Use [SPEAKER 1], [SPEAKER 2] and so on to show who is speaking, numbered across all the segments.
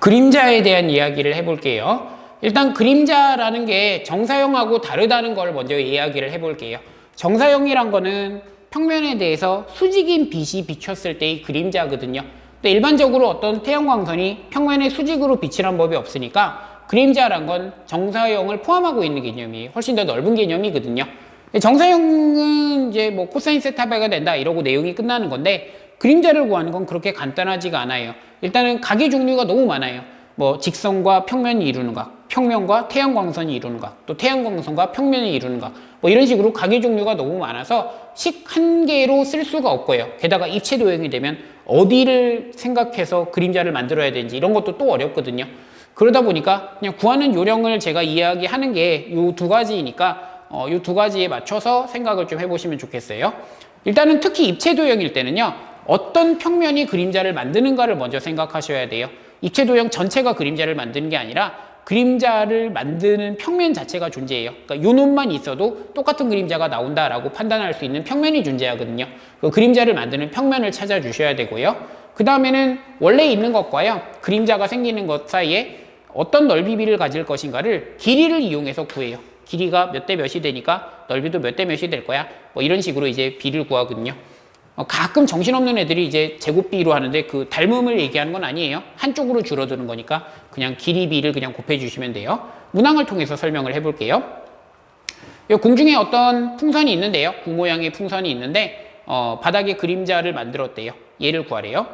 [SPEAKER 1] 그림자에 대한 이야기를 해볼게요. 일단 그림자라는 게 정사형하고 다르다는 걸 먼저 이야기를 해볼게요. 정사형이란 거는 평면에 대해서 수직인 빛이 비쳤을 때의 그림자거든요. 근데 일반적으로 어떤 태양광선이 평면에 수직으로 비치는 법이 없으니까 그림자란 건 정사형을 포함하고 있는 개념이 훨씬 더 넓은 개념이거든요. 정사형은 이제 뭐 코사인 세타베가 된다 이러고 내용이 끝나는 건데 그림자를 구하는 건 그렇게 간단하지가 않아요. 일단은 각의 종류가 너무 많아요. 뭐 직선과 평면이 이루는 각, 평면과 태양광선이 이루는 각, 또 태양광선과 평면이 이루는 각, 뭐 이런 식으로 각의 종류가 너무 많아서 식 한 개로 쓸 수가 없고요. 게다가 입체 도형이 되면 어디를 생각해서 그림자를 만들어야 되는지 이런 것도 또 어렵거든요. 그러다 보니까 그냥 구하는 요령을 제가 이야기하는 게이두 가지이니까 어, 이두 가지에 맞춰서 생각을 좀 해보시면 좋겠어요. 일단은 특히 입체 도형일 때는요. 어떤 평면이 그림자를 만드는가를 먼저 생각하셔야 돼요. 입체 도형 전체가 그림자를 만드는 게 아니라 그림자를 만드는 평면 자체가 존재해요. 그러니까 요 놈만 있어도 똑같은 그림자가 나온다라고 판단할 수 있는 평면이 존재하거든요. 그 그림자를 만드는 평면을 찾아주셔야 되고요. 그 다음에는 원래 있는 것과요. 그림자가 생기는 것 사이에 어떤 넓이비를 가질 것인가를 길이를 이용해서 구해요. 길이가 몇 대 몇이 되니까 넓이도 몇 대 몇이 될 거야. 뭐 이런 식으로 이제 비를 구하거든요. 어, 가끔 정신없는 애들이 이제 제곱비로 하는데 그 닮음을 얘기하는 건 아니에요. 한쪽으로 줄어드는 거니까 그냥 길이비를 그냥 곱해주시면 돼요. 문항을 통해서 설명을 해볼게요. 이 공중에 어떤 풍선이 있는데요. 구 모양의 풍선이 있는데 어, 바닥에 그림자를 만들었대요. 얘를 구하래요.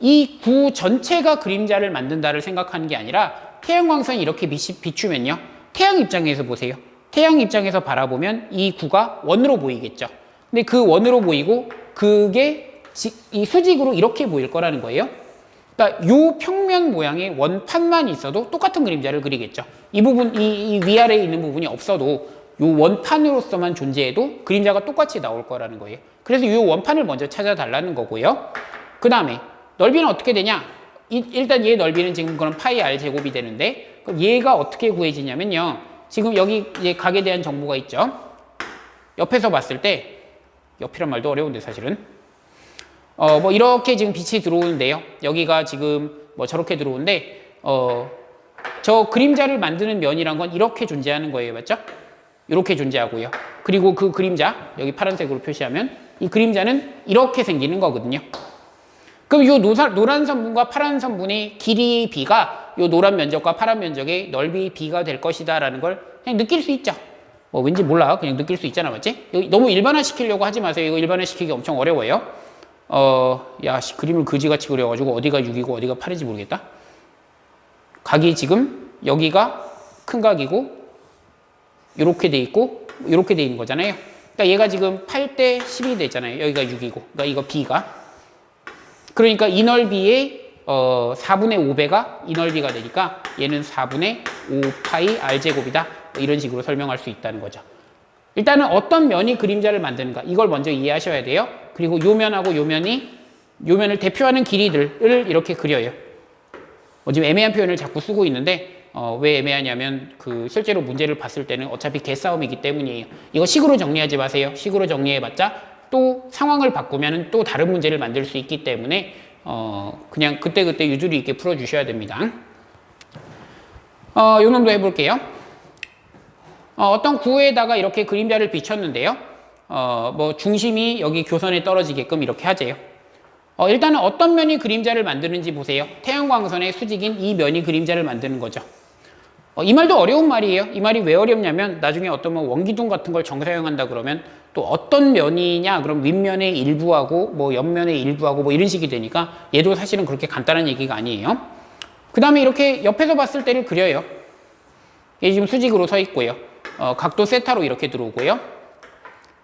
[SPEAKER 1] 이 구 전체가 그림자를 만든다를 생각하는 게 아니라 태양광선이 이렇게 비추면요. 태양 입장에서 보세요. 태양 입장에서 바라보면 이 구가 원으로 보이겠죠. 근데 그 원으로 보이고 그게 지- 이 수직으로 이렇게 보일 거라는 거예요. 그러니까 요 평면 모양의 원판만 있어도 똑같은 그림자를 그리겠죠. 이 부분, 이, 이 위아래에 있는 부분이 없어도 요 원판으로서만 존재해도 그림자가 똑같이 나올 거라는 거예요. 그래서 요 원판을 먼저 찾아달라는 거고요. 그 다음에 넓이는 어떻게 되냐? 이- 일단 얘 넓이는 지금 그럼 파이 r 제곱이 되는데 그럼 얘가 어떻게 구해지냐면요. 지금 여기 이제 각에 대한 정보가 있죠. 옆에서 봤을 때 옆이란 말도 어려운데 사실은 어 뭐 이렇게 지금 빛이 들어오는데요. 여기가 지금 뭐 저렇게 들어오는데 어 저 그림자를 만드는 면이란 건 이렇게 존재하는 거예요. 맞죠? 이렇게 존재하고요. 그리고 그 그림자 여기 파란색으로 표시하면 이 그림자는 이렇게 생기는 거거든요. 그럼 이 노란 선분과 파란 선분의 길이 비가 이 노란 면적과 파란 면적의 넓이 비가 될 것이다 라는 걸 그냥 느낄 수 있죠. 뭐 왠지 몰라. 그냥 느낄 수 있잖아. 맞지? 너무 일반화 시키려고 하지 마세요. 이거 일반화 시키기 엄청 어려워요. 어, 야, 씨, 그림을 그지같이 그려가지고 어디가 6이고 어디가 8인지 모르겠다. 각이 지금 여기가 큰 각이고 이렇게 돼 있고 이렇게 돼 있는 거잖아요. 그러니까 얘가 지금 8대 10이 됐잖아요. 여기가 6이고. 그러니까 이거 B가. 그러니까 이 넓이의 어, 4분의 5배가 이 넓이가 되니까 얘는 4분의 5파이 r제곱이다. 뭐 이런 식으로 설명할 수 있다는 거죠. 일단은 어떤 면이 그림자를 만드는가 이걸 먼저 이해하셔야 돼요. 그리고 요 면하고 요 면이 요 면을 대표하는 길이들을 이렇게 그려요. 어, 지금 애매한 표현을 자꾸 쓰고 있는데 어, 왜 애매하냐면 그 실제로 문제를 봤을 때는 어차피 개싸움이기 때문이에요. 이거 식으로 정리하지 마세요. 식으로 정리해봤자 또 상황을 바꾸면 또 다른 문제를 만들 수 있기 때문에 어, 그냥 그때그때 유두리 있게 풀어주셔야 됩니다. 어, 요 놈도 해볼게요. 어, 어떤 구에다가 이렇게 그림자를 비쳤는데요. 어, 뭐 중심이 여기 교선에 떨어지게끔 이렇게 하재요. 어, 일단은 어떤 면이 그림자를 만드는지 보세요. 태양광선의 수직인 이 면이 그림자를 만드는 거죠. 어, 이 말도 어려운 말이에요. 이 말이 왜 어렵냐면 나중에 어떤 뭐 원기둥 같은 걸 정사용한다 그러면 또 어떤 면이냐 그럼 윗면의 일부하고 뭐 옆면의 일부하고 뭐 이런 식이 되니까 얘도 사실은 그렇게 간단한 얘기가 아니에요. 그 다음에 이렇게 옆에서 봤을 때를 그려요. 얘 지금 수직으로 서 있고요. 어, 각도 세타로 이렇게 들어오고요.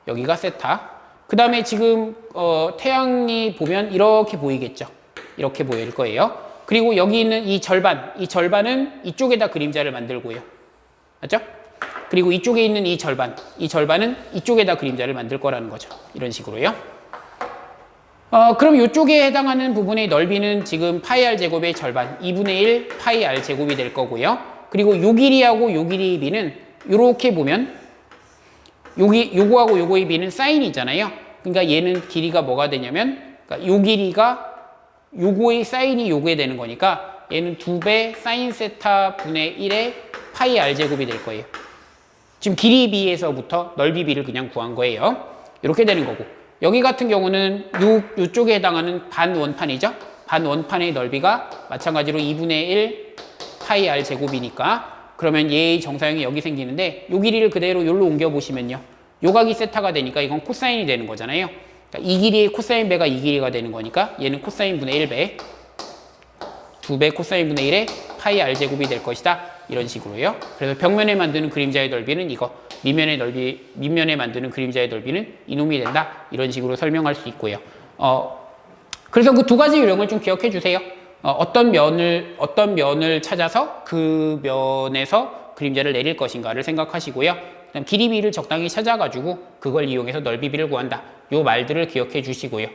[SPEAKER 1] 여기가 세타. 그 다음에 지금 어, 태양이 보면 이렇게 보이겠죠. 이렇게 보일 거예요. 그리고 여기 있는 이 절반, 이 절반은 이쪽에다 그림자를 만들고요. 맞죠? 그리고 이쪽에 있는 이 절반, 이 절반은 이쪽에다 그림자를 만들 거라는 거죠. 이런 식으로요. 어, 그럼 이쪽에 해당하는 부분의 넓이는 지금 파이 r 제곱의 절반, 2분의 1 파이 r 제곱이 될 거고요. 그리고 요 길이하고 요 길이의 비는 이렇게 보면 여기 요거하고 요거의 비는 사인이잖아요. 그러니까 얘는 길이가 뭐가 되냐면 그러니까 요 길이가 요거의 사인이 요거에 되는 거니까 얘는 2배 사인 세타 분의 1의 파이 r 제곱이 될 거예요. 지금 길이 비에서부터 넓이 비를 그냥 구한 거예요. 이렇게 되는 거고 여기 같은 경우는 요, 요쪽에 해당하는 반 원판이죠. 반 원판의 넓이가 마찬가지로 2분의 1 파이 r 제곱이니까 그러면 얘의 정사형이 여기 생기는데 요 길이를 그대로 여기로 옮겨 보시면요. 요각이 세타가 되니까 이건 코사인이 되는 거잖아요. 그러니까 이 길이의 코사인 배가 이 길이가 되는 거니까 얘는 코사인 분의 1배 2배 코사인 분의 1의 파이 r 제곱이 될 것이다. 이런 식으로요. 그래서 벽면에 만드는 그림자의 넓이는 이거, 밑면의 넓이, 밑면에 만드는 그림자의 넓이는 이놈이 된다. 이런 식으로 설명할 수 있고요. 어, 그래서 그 두 가지 요령을 좀 기억해 주세요. 어, 떤 면을 어떤 면을 찾아서 그 면에서 그림자를 내릴 것인가를 생각하시고요. 그다음 길이 비를 적당히 찾아가지고 그걸 이용해서 넓이 비를 구한다. 요 말들을 기억해 주시고요.